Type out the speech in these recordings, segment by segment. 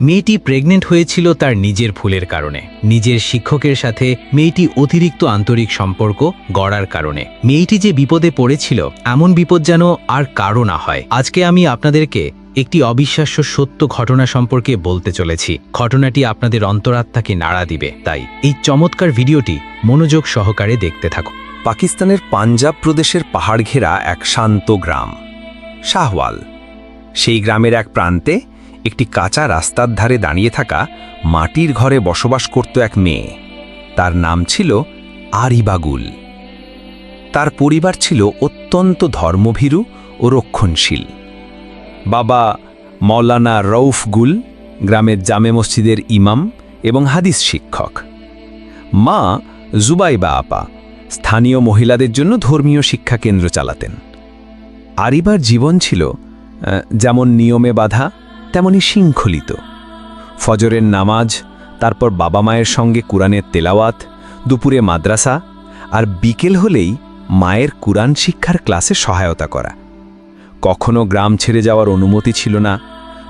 মেয়েটি প্রেগনেন্ট হয়েছিল তার নিজের ভুলের কারণে। নিজের শিক্ষকের সাথে মেয়েটি অতিরিক্ত আন্তরিক সম্পর্ক গড়ার কারণে। মেয়েটি যে বিপদে পড়েছিল, এমন বিপদ যেন আর কারও না হয়। আজকে আমি আপনাদেরকে একটি অবিশ্বাস্য সত্য ঘটনা সম্পর্কে বলতে চলেছি। ঘটনাটি আপনাদের অন্তরাত্মাকে নাড়া দিবে। তাই এই চমৎকার ভিডিওটি মনোযোগ সহকারে দেখতে থাকুন। পাকিস্তানের পাঞ্জাব প্রদেশের পাহাড় ঘেরা এক শান্ত গ্রাম, শাহওয়াল। সেই গ্রামের এক প্রান্তে একটি কাঁচা রাস্তার ধারে দাঁড়িয়ে থাকা মাটির ঘরে বসবাস করত এক মেয়ে। তার নাম ছিল আরিবাগুল। তার পরিবার ছিল অত্যন্ত ধর্মভীরু ও রক্ষণশীল। বাবা মৌলানা রৌফ গুল, গ্রামের জামে মসজিদের ইমাম এবং হাদিস শিক্ষক। মা জুবাইবা আপা স্থানীয় মহিলাদের জন্য ধর্মীয় শিক্ষা কেন্দ্র চালাতেন। আরিবার জীবন ছিল যেমন নিয়মে বাধা তেমনি শৃঙ্খলিত। ফজরের নামাজ, তারপর বাবা মায়ের সঙ্গে কুরআনের তেলাওয়াত, দুপুরে মাদ্রাসা আর বিকেল হলেই মায়ের কুরআন শিক্ষার ক্লাসে সহায়তা করা। কখনো গ্রাম ছেড়ে যাওয়ার অনুমতি ছিল না,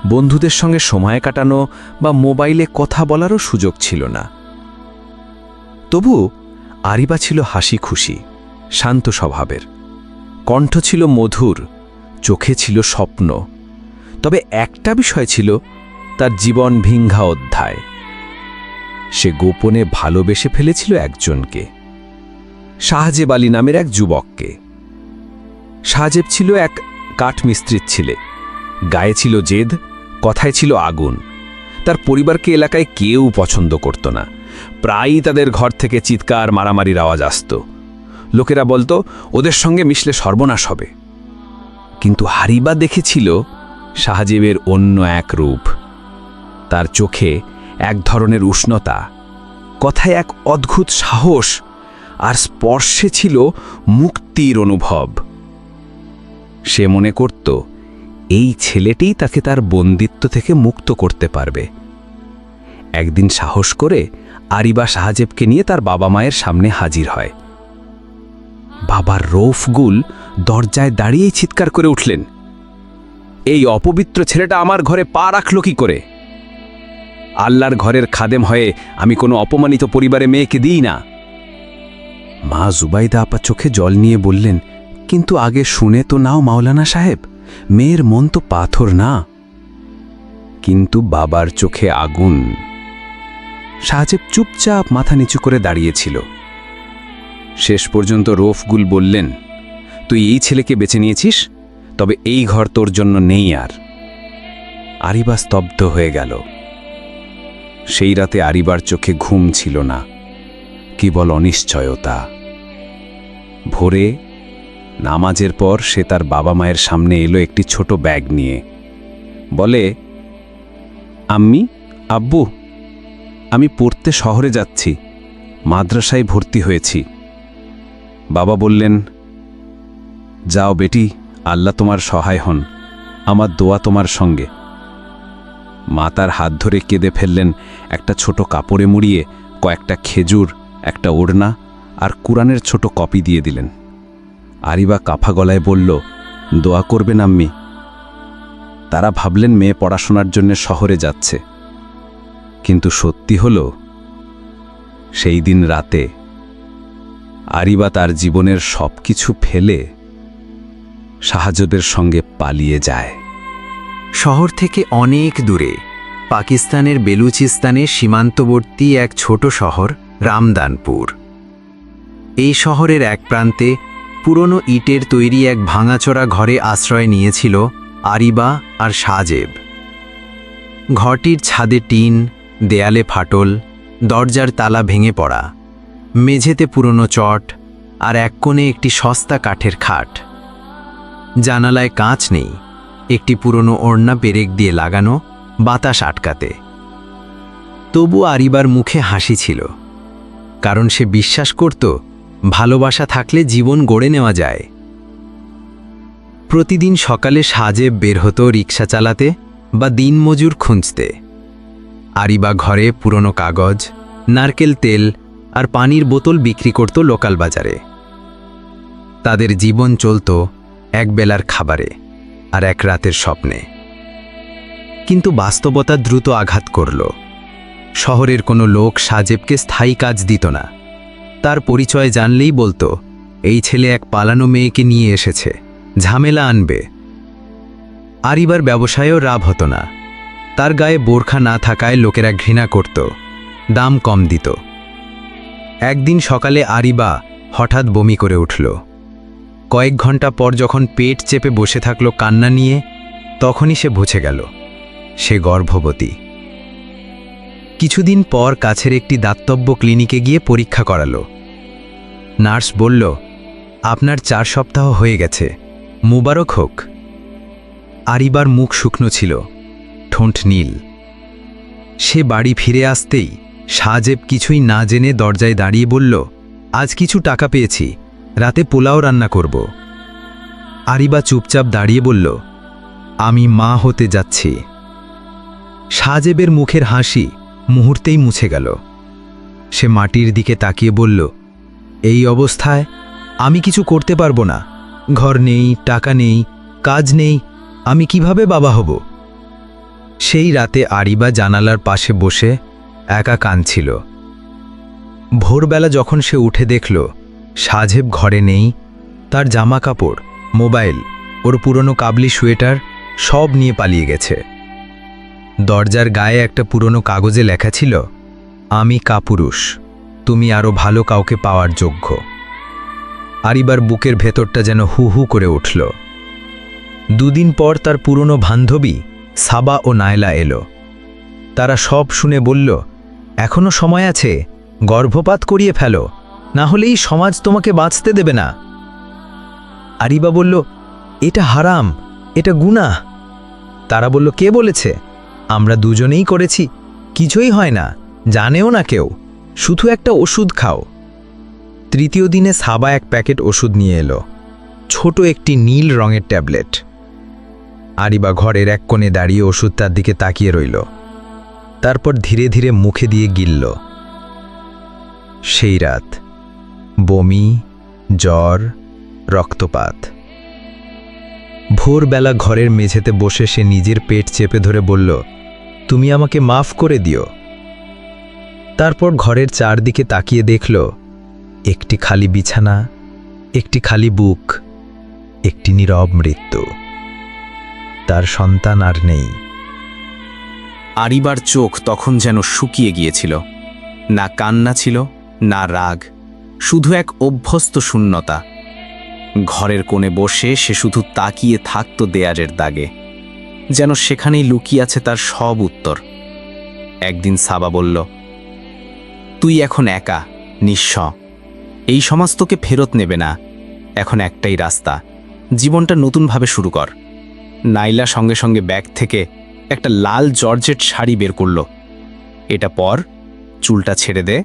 বন্ধুদের সঙ্গে সময় কাটানো বা মোবাইলে কথা বলারও সুযোগ ছিল না। তবু আরিবা ছিল হাসি খুশি শান্ত স্বভাবের। কণ্ঠ ছিল মধুর, চোখে ছিল স্বপ্ন। তবে একটা বিষয় ছিল, তার জীবন ভিঙ্ঘা অধ্যায়। সে গোপনে ভালোবেসে ফেলেছিল একজনকে। শাহজেব আলী নামের এক যুবককে। শাহজেব ছিল এক কাঠমিস্ত্রির ছেলে। গায়ে ছিল জেদ, কথায় ছিল আগুন। তার পরিবারকে এলাকায় কেউ পছন্দ করত না। প্রায়ই তাদের ঘর থেকে চিৎকার, মারামারির আওয়াজ আসত। লোকেরা বলতো, ওদের সঙ্গে মিশলে সর্বনাশ হবে। কিন্তু হারিবা দেখেছিল শাহজেবের অন্য এক রূপ। তার চোখে এক ধরনের উষ্ণতা, কথায় এক অদ্ভুত সাহস, আর স্পর্শে ছিল মুক্তির অনুভব। সে মনে করত, এই ছেলেটিই তাকে তার বন্দিত্ব থেকে মুক্ত করতে পারবে। একদিন সাহস করে আরিবা সাহাজেবকে নিয়ে তার বাবা মায়ের সামনে হাজির হয়। বাবার রৌফগুল দরজায় দাঁড়িয়েই চিৎকার করে উঠলেন। এই অপবিত্র ছেলেটা আমার ঘরে পা রাখল কি করে? আল্লাহর ঘরের খাদেম হয়ে আমি কোনো অপমানিত পরিবারে মেয়েকে দিই না। মা জুবাইদা আপা চোখে জল নিয়ে বললেন, কিন্তু আগে শুনে তো নাও মাওলানা সাহেব, মেয়ের মন তো পাথর না। কিন্তু বাবার চোখে আগুন। সাহাজেব চুপচাপ মাথা নিচু করে দাঁড়িয়েছিল। শেষ পর্যন্ত রফগুল বললেন, তুই এই ছেলেকে বেছে নিয়েছিস? তবে এই ঘর তোর জন্য নেই আর। আরিবা স্তব্ধ হয়ে গেল। সেই রাতে আরিবার চোখে ঘুম ছিল না, কেবল অনিশ্চয়তা। ভোরে নামাজের পর সে তার বাবা মায়ের সামনে এলো একটি ছোট ব্যাগ নিয়ে। বলে, আম্মি, আব্বু, আমি পড়তে শহরে যাচ্ছি, মাদ্রাসায় ভর্তি হয়েছি। বাবা বললেন, যাও বেটি আল্লাহ তোমার সহায় হন, আমার দোয়া তোমার সঙ্গে। মা তার হাত ধরে কেঁদে ফেললেন, একটা ছোট কাপড়ে মুড়িয়ে কয়েকটা খেজুর, একটা ওড়না আর কুরআনের ছোট কপি দিয়ে দিলেন। আরিবা কাফা গলায় বলল, দোয়া করবেন আম্মি। তারা ভাবলেন মেয়ে পড়াশোনার জন্য শহরে যাচ্ছে। কিন্তু সত্যি হল, সেই দিন রাতে আরিবা তার জীবনের সব কিছু ফেলে সাহায্যদের সঙ্গে পালিয়ে যায়। শহর থেকে অনেক দূরে, পাকিস্তানের বেলুচিস্তানে সীমান্তবর্তী এক ছোট শহর, রামদানপুর। এই শহরের এক প্রান্তে পুরনো ইটের তৈরি এক ভাঙাচোরা ঘরে আশ্রয় নিয়েছিল আরিবা আর সাজেব। ঘরটির ছাদে টিন, দেয়ালে ফাটল, দরজার তালা ভেঙে পড়া, মেঝেতে পুরনো চট আর এক কোণে একটি সস্তা কাঠের খাট। জানালায় কাঁচ নেই, একটি পুরনো ওড়না পেরেক দিয়ে লাগানো, বাতাস আটকাতে। তবু আরিবার মুখে হাসি ছিল, কারণ সে বিশ্বাস করত, ভালোবাসা থাকলে জীবন গড়ে নেওয়া যায়। প্রতিদিন সকালে সাজে বের হতো রিক্সা চালাতে বা দিনমজুর খুঁজতে। আরিবা ঘরে পুরনো কাগজ, নারকেল তেল আর পানির বোতল বিক্রি করত লোকাল বাজারে। তাদের জীবন চলত একবেলার খাবারে আর এক রাতের স্বপ্নে। কিন্তু বাস্তবতা দ্রুত আঘাত করল। শহরের কোনো লোক সাজেবকে স্থায়ী কাজ দিত না। তার পরিচয় জানলেই বলতো, এই ছেলে এক পালানো মেয়েকে নিয়ে এসেছে, ঝামেলা আনবে। আরিবার ব্যবসায়ও লাভ হতো না। তার গায়ে বোরখা না থাকায় লোকেরা ঘৃণা করত, দাম কম দিত। একদিন সকালে আরিবা হঠাৎ বমি করে উঠল। কয়েক ঘণ্টা পর যখন পেট চেপে বসে থাকল কান্না নিয়ে, তখনই সে বুঝে গেল, সে গর্ভবতী। কিছুদিন পর কাছের একটি দাতব্য ক্লিনিকে গিয়ে পরীক্ষা করালো। নার্স বলল, আপনার চার সপ্তাহ হয়ে গেছে, মুবারক হোক। আরিবার মুখ শুকনো ছিল, ঠোঁট নীল। সে বাড়ি ফিরে আসতেই সাজেব কিছুই না জেনে দরজায় দাঁড়িয়ে বলল, আজ কিছু টাকা পেয়েছি রাতে পোলাও রান্না করব। আরিবা চুপচাপ দাঁড়িয়ে বলল, আমি মা হতে যাচ্ছি। সাজেবের মুখের হাসি মুহূর্তেই মুছে গেল। সে মাটির দিকে তাকিয়ে বলল, এই অবস্থায় আমি কিছু করতে পারব না। ঘর নেই, টাকা নেই, কাজ নেই, আমি কীভাবে বাবা হব? সেই রাতে আরিবা জানালার পাশে বসে একা কাঁদছিল। ভোরবেলা যখন সে উঠে দেখল সাজেব ঘরে নেই, তার জামা কাপড় মোবাইল, ওর পুরনো কাবলি সোয়েটার সব নিয়ে পালিয়ে গেছে। দরজার গায়ে একটা পুরনো কাগজে লেখা ছিল, আমি কাপুরুষ, তুমি আরও ভালো কাউকে পাওয়ার যোগ্য। আরিবার বুকের ভেতরটা যেন হু হু করে উঠল। দুদিন পর তার পুরনো বান্ধবী সাবা ও নায়লা এলো। তারা সব শুনে বলল, এখনও সময় আছে, গর্ভপাত করিয়ে ফেলো। না হলেই সমাজ তোমাকে বাঁচতে দেবে না। আরিবা বলল, এটা হারাম, এটা গুনাহ। তারা বলল, কে বলেছে? আমরা দুজনেই করেছি, কিছুই হয় না, জানেও না কেউ। শুধু একটা ওষুধ খাও। তৃতীয় দিনে সাবা এক প্যাকেট ওষুধ নিয়ে এলো, ছোট একটি নীল রঙের ট্যাবলেট। আরিবা ঘরের এক কোণে দাঁড়িয়ে ওষুধ তার দিকে তাকিয়ে রইল। তারপর ধীরে ধীরে মুখে দিয়ে গিলল, সেই রাত বমি, জ্বর, রক্তপাত। ভোরবেলা ঘরের মেঝেতে বসে সে নিজের পেট চেপে ধরে বলল, তুমি আমাকে মাফ করে দিও। তারপর ঘরের চারদিকে তাকিয়ে দেখল, একটি খালি বিছানা, একটি খালি বুক, একটি নীরব মৃত্যু। তার সন্তান আর নেই। আরিবার চোখ তখন যেন শুকিয়ে গিয়েছিল, না কান্না ছিল, না রাগ। শুধু এক অভ্যস্ত শূন্যতা। ঘরের কোণে বসে সে শুধু তাকিয়ে থাকত দেয়ারের দাগে, যেন সেখানেই লুকিয়ে আছে তার সব উত্তর। একদিন সাবা বলল, তুই এখন একা, নিঃস্ব। এই সমাজ তোকে ফেরত নেবে না। এখন একটাই রাস্তা। জীবনটা নতুনভাবে শুরু কর। নাইলা সঙ্গে সঙ্গে ব্যাগ থেকে একটা লাল জর্জেট শাড়ি বের করল। এটা পর, চুলটা ছেড়ে দে।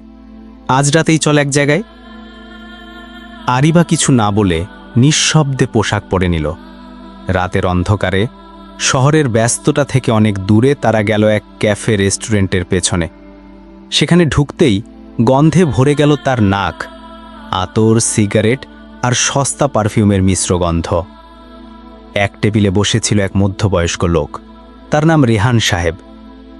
আজ রাতেই চল এক জায়গায়। আরিবা কিছু না বলে নিঃশব্দে পোশাক পরে নিল। রাতের অন্ধকারে শহরের ব্যস্ততা থেকে অনেক দূরে তারা গেল এক ক্যাফে রেস্টুরেন্টের পেছনে। সেখানে ঢুকতেই গন্ধে ভরে গেল তার নাক, আতর, সিগারেট আর সস্তা পারফিউমের মিশ্র গন্ধ। এক টেবিলে বসেছিল এক মধ্যবয়স্ক লোক। তার নাম রেহান সাহেব।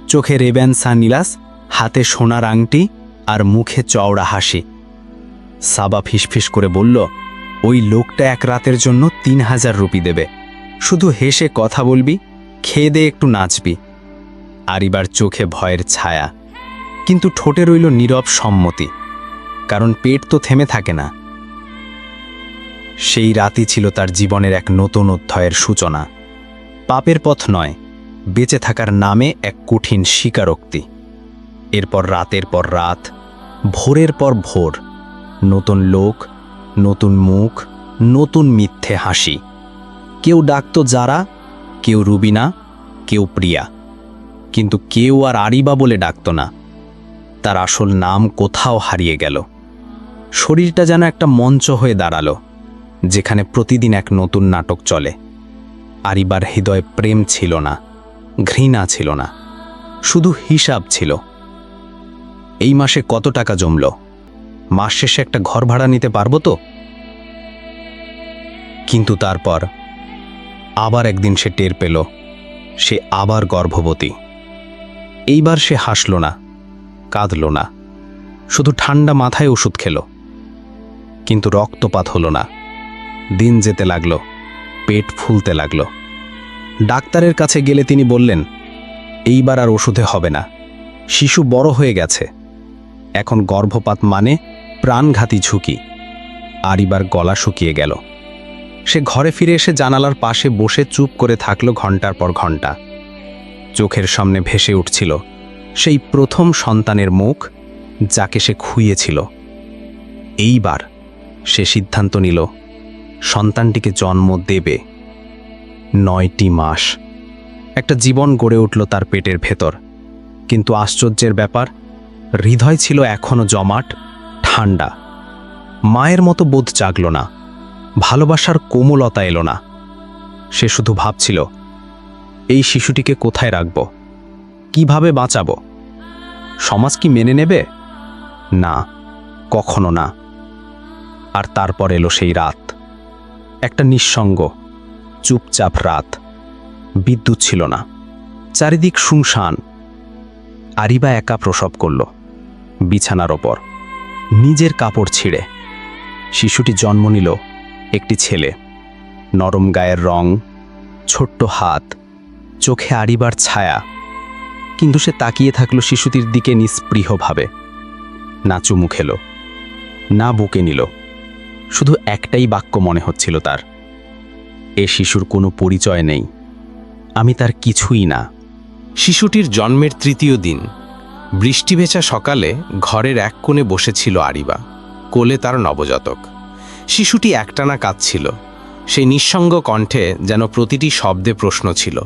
চোখে রেবেন সানিলাস হাতে সোনার আংটি আর মুখে চওড়া হাসি। সাবা ফিসফিস করে বলল, ওই লোকটা এক রাতের জন্য তিন হাজার রুপি দেবে। শুধু হেসে কথা বলবি, খেয়ে দে একটু নাচবি। আরিবার চোখে ভয়ের ছায়া। কিন্তু ঠোঁটে রইল নীরব সম্মতি, কারণ পেট তো থেমে থাকে না। সেই রাতই ছিল তার জীবনের এক নতুন অধ্যায়ের সূচনা। পাপের পথ নয়, বেঁচে থাকার নামে এক কঠিন স্বীকারোক্তি। এরপর রাতের পর রাত, ভোরের পর ভোর। নতুন লোক, নতুন মুখ, নতুন মিথ্যে হাসি। কেউ ডাকত যারা, কেউ রুবিনা, কেউ প্রিয়া। কিন্তু কেউ আর আরিবা বলে ডাকত না। তার আসল নাম কোথাও হারিয়ে গেল। শরীরটা যেন একটা মঞ্চ হয়ে দাঁড়াল, যেখানে প্রতিদিন এক নতুন নাটক চলে। আরিবার হৃদয় প্রেম ছিল না, ঘৃণা ছিল না, শুধু হিসাব ছিল। এই মাসে কত টাকা জমল? মাস শেষে একটা ঘর ভাড়া নিতে পারব তো? কিন্তু তারপর আবার একদিন সে টের পেল, সে আবার গর্ভবতী। এইবার সে হাসল না, কাঁদল না, শুধু ঠান্ডা মাথায় ওষুধ খেল। কিন্তু রক্তপাত হলো না, দিন যেতে লাগল, পেট ফুলতে লাগল। ডাক্তারের কাছে গেলে তিনি বললেন, এইবার আর ওষুধে হবে না, শিশু বড় হয়ে গেছে। এখন গর্ভপাত মানে প্রাণঘাতী ঝুঁকি। আর এবার গলা শুকিয়ে গেল। সে ঘরে ফিরে এসে জানালার পাশে বসে চুপ করে থাকল ঘণ্টার পর ঘণ্টা চোখের সামনে ভেসে উঠছিল সেই প্রথম সন্তানের মুখ, যাকে সে খুইয়েছিল। এইবার সে সিদ্ধান্ত নিল, সন্তানটিকে জন্ম দেবে। নয়টি মাস। একটা জীবন গড়ে উঠল তার পেটের ভেতর। কিন্তু আশ্চর্যের ব্যাপার, হৃদয় ছিল এখনও জমাট ঠান্ডা মায়ের মতো বোধ জাগল না। ভালোবাসার কোমলতা এলো না। সে শুধু ভাবছিল, এই শিশুটিকে কোথায় রাখব? কীভাবে বাঁচাব? সমাজ কি মেনে নেবে? না, কখনো না। আর তারপর এলো সেই রাত। একটা নিঃসঙ্গ, চুপচাপ রাত। বিদ্যুৎ ছিল না। চারিদিক শুনশান। আরিবা একা প্রসব করল, বিছানার ওপর। নিজের কাপড় ছিঁড়ে। শিশুটি জন্ম নিল একটি ছেলে। নরম গায়ের রং, ছোট্ট হাত, চোখে আড়িবার ছায়া। কিন্তু সে তাকিয়ে থাকল শিশুটির দিকে নিস্পৃহভাবে। না চুমু খেল, না বুকে নিল। শুধু একটাই বাক্য মনে হচ্ছিল তার। এ শিশুর কোনো পরিচয় নেই। আমি তার কিছুই না। শিশুটির জন্মের তৃতীয় দিন। বৃষ্টি ভেজা সকালে ঘরের এক কোণে বসেছিল আরিবা, কোলে তার নবজাতক। শিশুটি একটানা কাঁদছিল। সেই নিঃসঙ্গ কণ্ঠে যেন প্রতিটি শব্দে প্রশ্ন ছিল,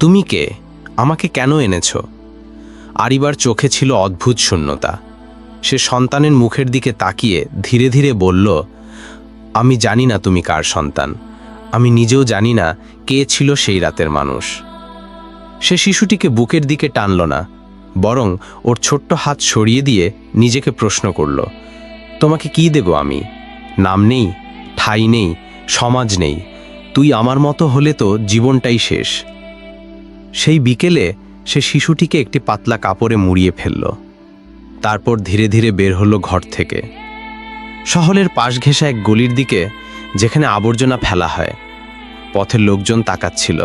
তুমি কে? আমাকে কেন এনেছ? আরিবার চোখে ছিল অদ্ভুত শূন্যতা। সে সন্তানের মুখের দিকে তাকিয়ে ধীরে ধীরে বলল, আমি জানি না তুমি কার সন্তান। আমি নিজেও জানি না কে ছিল সেই রাতের মানুষ। সে শিশুটিকে বুকের দিকে টানল না। বরং ওর ছোট্ট হাত সরিয়ে দিয়ে নিজেকে প্রশ্ন করল, তোমাকে কি দেব আমি? নাম নেই, ঠাই নেই, সমাজ নেই। তুই আমার মতো হলে তো জীবনটাই শেষ। সেই বিকেলে সে শিশুটিকে একটি পাতলা কাপড়ে মুড়িয়ে ফেলল। তারপর ধীরে ধীরে বের হলো ঘর থেকে। শহরের পাশ ঘেঁষা এক গলির দিকে, যেখানে আবর্জনা ফেলা হয়। পথের লোকজন তাকাচ্ছিল,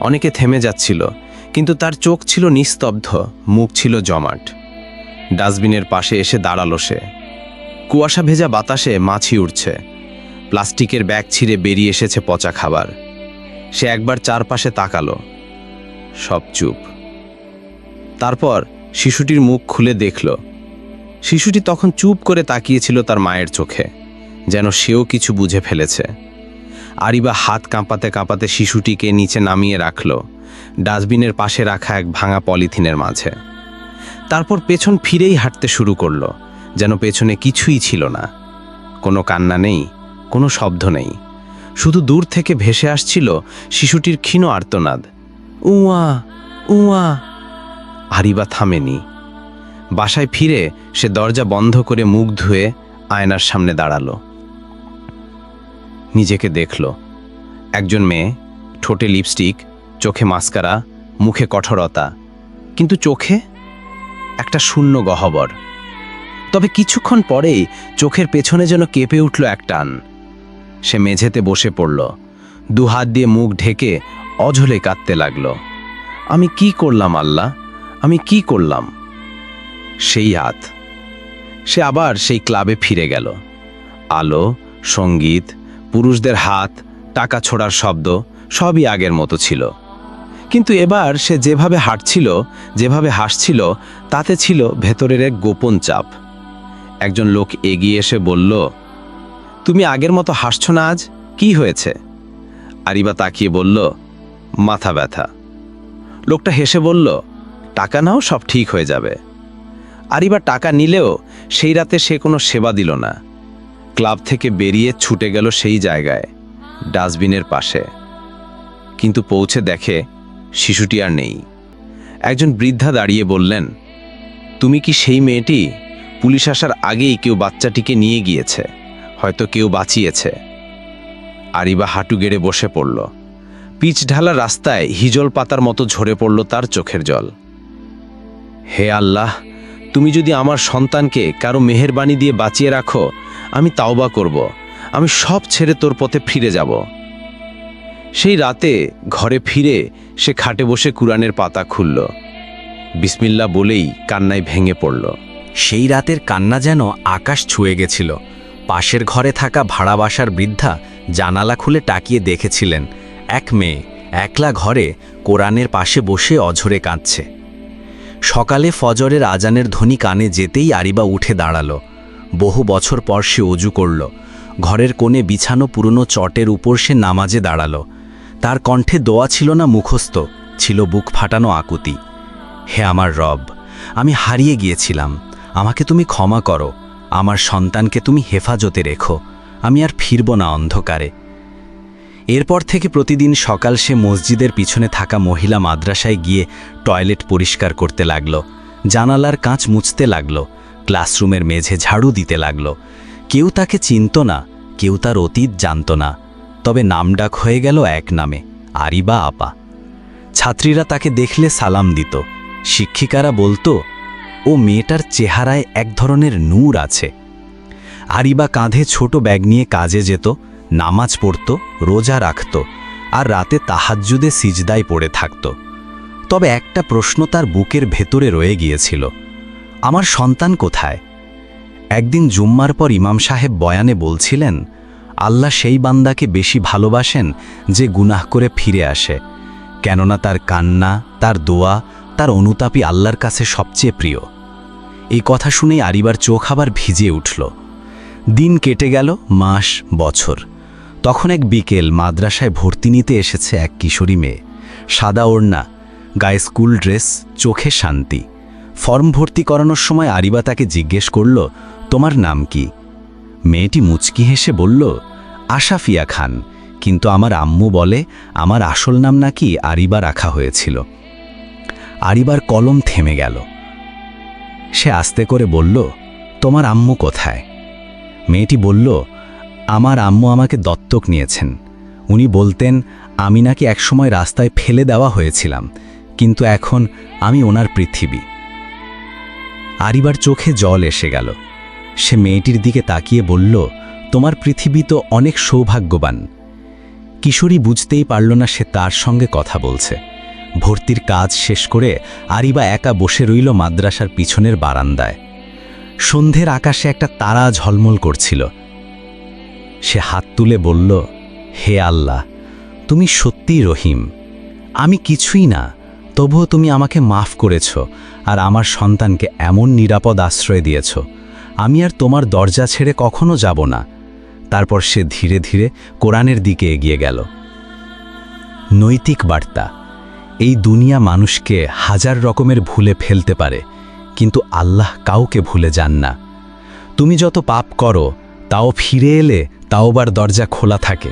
অনেকে থেমে যাচ্ছিল কিন্তু তার চোখ ছিল নিস্তব্ধ, মুখ ছিল জমাট। ডাস্টবিনের পাশে এসে দাঁড়াল সে। কুয়াশা ভেজা বাতাসে মাছি উঠছে প্লাস্টিকের ব্যাগ ছিঁড়ে বেরিয়ে এসেছে পচা খাবার। সে একবার চারপাশে তাকালো। সব চুপ। তারপর শিশুটির মুখ খুলে দেখল। শিশুটি তখন চুপ করে তাকিয়েছিল তার মায়ের চোখে, যেন সেও কিছু বুঝে ফেলেছে। আরিবা হাত কাঁপাতে কাঁপাতে শিশুটিকে নিচে নামিয়ে রাখল। ডাস্টবিনের পাশে রাখা এক ভাঙা পলিথিনের মাঝে। তারপর পেছন ফিরেই হাঁটতে শুরু করল, যেন পেছনে কিছুই ছিল না। কোনো কান্না নেই, কোনো শব্দ নেই। শুধু দূর থেকে ভেসে আসছিল শিশুটির ক্ষীণ আর্তনাদ। উয়া উয়া। আরিবা থামেনি। বাসায় ফিরে সে দরজা বন্ধ করে মুখ ধুয়ে আয়নার সামনে দাঁড়াল। নিজেকে দেখল। একজন মেয়ে, ঠোঁটে লিপস্টিক চোখে মাস্কারা, মুখে কঠোরতা। কিন্তু চোখে একটা শূন্য গহ্বর। তবে কিছুক্ষণ পরেই চোখের পেছনে যেন কেঁপে উঠল এক টান। সে মেঝেতে বসে পড়ল। দুহাত দিয়ে মুখ ঢেকে অঝলে কাঁদতে লাগল। আমি কি করলাম আল্লাহ? আমি কি করলাম? সেই হাত। সে আবার সেই ক্লাবে ফিরে গেল। আলো, সংগীত, পুরুষদের হাত, টাকা ছোড়ার শব্দ সবই আগের মতো ছিল। কিন্তু এবার সে যেভাবে হাঁটছিল, যেভাবে হাসছিল, তাতে ছিল ভেতরের এক গোপন চাপ। একজন লোক এগিয়ে এসে বলল, তুমি আগের মতো হাসছ না আজ? কি হয়েছে? আরিবা তাকিয়ে বলল, মাথা ব্যথা। লোকটা হেসে বলল, টাকা নাও, সব ঠিক হয়ে যাবে। আরিবা টাকা নিলেও সেই রাতে সে কোনো সেবা দিল না। ক্লাব থেকে বেরিয়ে ছুটে গেল সেই জায়গায়, ডাস্টবিনের পাশে। কিন্তু পৌঁছে দেখে শিশুটি আর নেই। একজন বৃদ্ধা দাঁড়িয়ে বললেন, তুমি কি সেই মেয়েটি? পুলিশ আসার আগেই কেউ বাচ্চাটিকে নিয়ে গিয়েছে, হয়তো কেউ বাঁচিয়েছে। আরিবা হাঁটু গেড়ে বসে পড়ল। পিচ ঢালা রাস্তায় হিজল পাতার মতো ঝরে পড়ল তার চোখের জল। হে আল্লাহ, তুমি যদি আমার সন্তানকে কারও মেহেরবানি দিয়ে বাঁচিয়ে রাখো, আমি তাওবা করব। আমি সব ছেড়ে তোর পথে ফিরে যাব। সেই রাতে ঘরে ফিরে সে খাটে বসে কুরআনের পাতা খুলল। বিসমিল্লা বলেই কান্নায় ভেঙে পড়ল। সেই রাতের কান্না যেন আকাশ ছুঁয়ে গেছিল। পাশের ঘরে থাকা ভাড়া বাসার বৃদ্ধা জানালা খুলে টাকিয়ে দেখেছিলেন। এক মেয়ে একলা ঘরে কোরআনের পাশে বসে অঝরে কাঁদছে। সকালে ফজরের আজানের ধ্বনি কানে যেতেই আরিবা উঠে দাঁড়াল। বহু বছর পর সে অজু করল। ঘরের কোণে বিছানো পুরনো চটের উপর সে নামাজে দাঁড়াল। তার কণ্ঠে দোয়া ছিল না মুখস্থ, ছিল বুক ফাটানো আকুতি। হে আমার রব, আমি হারিয়ে গিয়েছিলাম। আমাকে তুমি ক্ষমা করো। আমার সন্তানকে তুমি হেফাজতে রেখো। আমি আর ফিরব না অন্ধকারে। এরপর থেকে প্রতিদিন সকাল সে মসজিদের পিছনে থাকা মহিলা মাদ্রাসায় গিয়ে টয়লেট পরিষ্কার করতে লাগল। জানালার কাঁচ মুছতে লাগল। ক্লাসরুমের মেঝে ঝাড়ু দিতে লাগল। কেউ তাকে চিনত না, কেউ তার অতীত জানত না। তবে নামডাক হয়ে গেল এক নামে, আরিবা আপা। ছাত্রীরা তাকে দেখলে সালাম দিত। শিক্ষিকারা বলতো, ও মেয়েটার চেহারায় এক ধরনের নূর আছে। আরিবা কাঁধে ছোট ব্যাগ নিয়ে কাজে যেত, নামাজ পড়ত, রোজা রাখত আর রাতে তাহাজ্জুদে সিজদায় পড়ে থাকত। তবে একটা প্রশ্ন তার বুকের ভেতরে রয়ে গিয়েছিল, আমার সন্তান কোথায়? একদিন জুম্মার পর ইমাম সাহেব বয়ানে বলছিলেন আল্লাহ সেই বান্দাকে বেশি ভালোবাসেন যে গুনাহ করে ফিরে আসে, কেননা তার কান্না, তার দোয়া, তার অনুতাপই আল্লাহর কাছে সবচেয়ে প্রিয়। এই কথা শুনেই আরিবার চোখ আবার ভিজে উঠল। দিন কেটে গেল, মাস, বছর। তখন এক বিকেল মাদ্রাসায় ভর্তি নিতে এসেছে এক কিশোরী মেয়ে। সাদা ওড়না, গায়ে স্কুল ড্রেস, চোখে শান্তি। ফর্ম ভর্তি করানোর সময় আরিবা তাকে জিজ্ঞেস করল, তোমার নাম কি? মেয়েটি মুচকি হেসে বলল আশাফিয়া খান, কিন্তু আমার আম্মু বলে আমার আসল নাম নাকি আরিবা রাখা হয়েছিল। আরিবার কলম থেমে গেল। সে আস্তে করে বলল, তোমার আম্মু কোথায়? মেয়েটি বলল, আমার আম্মু আমাকে দত্তক নিয়েছেন। উনি বলতেন, আমি নাকি একসময় রাস্তায় ফেলে দেওয়া হয়েছিলাম, কিন্তু এখন আমি ওনার পৃথিবী। আরিবার চোখে জল এসে গেল। সে মেয়েটির দিকে তাকিয়ে বলল, তোমার পৃথিবী তো অনেক সৌভাগ্যবান। কিশোরী বুঝতেই পারল না সে তার সঙ্গে কথা বলছে। ভর্তির কাজ শেষ করে আরিবা একা বসে রইল মাদ্রাসার পিছনের বারান্দায়। সন্ধ্যের আকাশে একটা তারা ঝলমল করছিল। সে হাত তুলে বলল, হে আল্লাহ, তুমি সত্যিই রহিম। আমি কিছুই না, তবুও তুমি আমাকে মাফ করেছ আর আমার সন্তানকে এমন নিরাপদ আশ্রয় দিয়েছ। আমি আর তোমার দরজা ছেড়ে কখনো যাব না। তারপর সে ধীরে ধীরে কোরআনের দিকে এগিয়ে গেল। নৈতিক বার্তা। এই দুনিয়া মানুষকে হাজার রকমের ভুলে ফেলতে পারে, কিন্তু আল্লাহ কাউকে ভুলে যান না। তুমি যত পাপ করো, তাও ফিরে এলে তাও তাওবার দরজা খোলা থাকে।